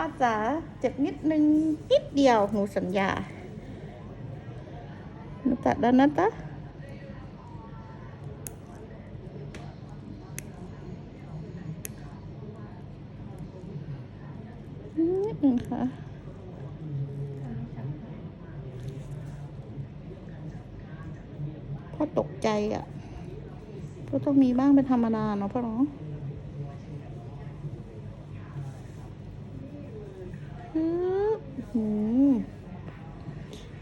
พ่อจ๋าเจ็บนิดนึงนิดเดียวหนูสัญญาหนูตัดแล้วนะจ๊ะนิดนึงค่ะพ่อตกใจอะก็ต้องมีบ้างเป็นธรรมดาเนาะพ่อเนาะฮึบหืม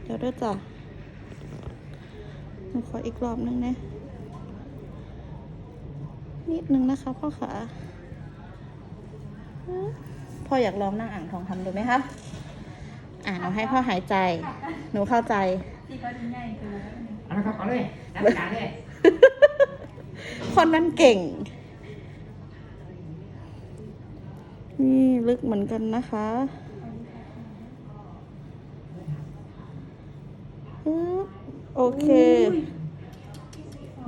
เดี๋ยวด้วยจ้ะหนูขออีกรอบนึงนะ นิดนึงนะคะพ่อขาฮึบพ่ออยากลองนั่งอ่างทองทำดูไหมคะอ่าหนูให้พ่อหายใจ หนูเข้าใจเอาละครับเอาเลยจัดการเลย คนนั้นเก่ง นี่ลึกเหมือนกันนะคะฮึบ โอเค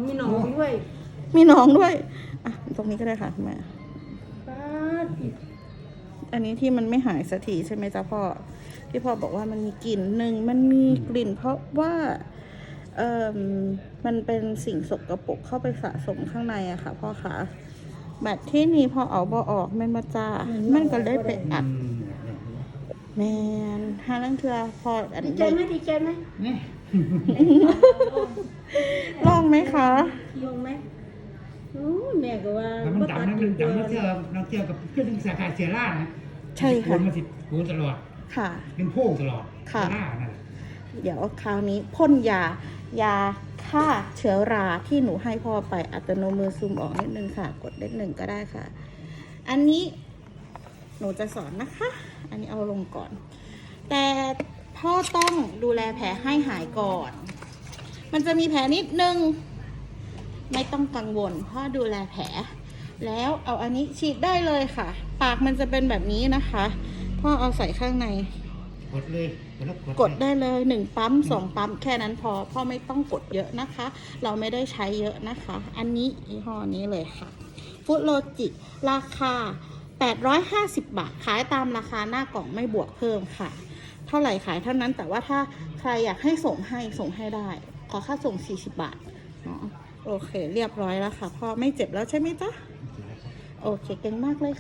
มีหนองด้วยมีน้องด้วย อะ ตรงนี้ก็ได้ค่ะคุณแม่ป้าดอันนี้ที่มันไม่หายสักทีใช่ไหมจ๊ะพ่อ ที่พ่อบอกว่ามันมีกลิ่นหนึ่งมันมีกลิ่น เพราะว่าเอ่อมันเป็นสิ่งสกปรกเข้าไปสะสมข้างในอะค่ะ พ่อคะแบบที่นี่พอเอาบอออกแมันมาจ้ามันก็เลยไปอัด แมนห้าลังเทือพออันดีนี้ใจไหมดีใจไหมนี่ลองไหมคะยงไหมโอ้ยแม่ก็ว่าแล้วมันดำนั่นมันดำน้ำเชื่อน้ำเชื่อกับเพื่อนที่สาขาเสียร่านะใช่ค่ะโกนมาสิโกนตลอดค่ะเป็นโพ่งตลอดค่ะเสียร่านั่นแหละเดี๋ยวคราวนี้พ่นยายาฆ่าเชื้อราที่หนูให้พ่อไปอัตโนมือซูมออกนิดนึงค่ะ กดเลขหนึ่งก็ได้ค่ะ อันนี้ หนูจะสอนนะคะ อันนี้เอาลงก่อน แต่พ่อต้องดูแลแผลให้หายก่อน มันจะมีแผลนิดนึง ไม่ต้องกังวลพ่อดูแลแผล แล้วเอาอันนี้ฉีดได้เลยค่ะ ปากมันจะเป็นแบบนี้นะคะ พ่อเอาใส่ข้างใน กดเลยกดแล้วกดได้เลยหนึ่งปั๊มสองปั๊มแค่นั้นพอพ่อไม่ต้องกดเยอะนะคะ เราไม่ได้ใช้เยอะนะคะ อันนี้ยี่ห้อนี้เลยค่ะฟุตโลจิ ราคา 850 บาท ขายตามราคาหน้ากล่องไม่บวกเพิ่มค่ะ เท่าไหร่ขายเท่านั้นแต่ว่าถ้าใครอยากให้ส่งให้ส่งให้ได้ ขอค่าส่ง 40 บาทเนาะโอเค เรียบร้อยแล้วค่ะพ่อไม่เจ็บแล้วใช่ไหมจ๊ะ โอเคเก่งมากเลยค่ะ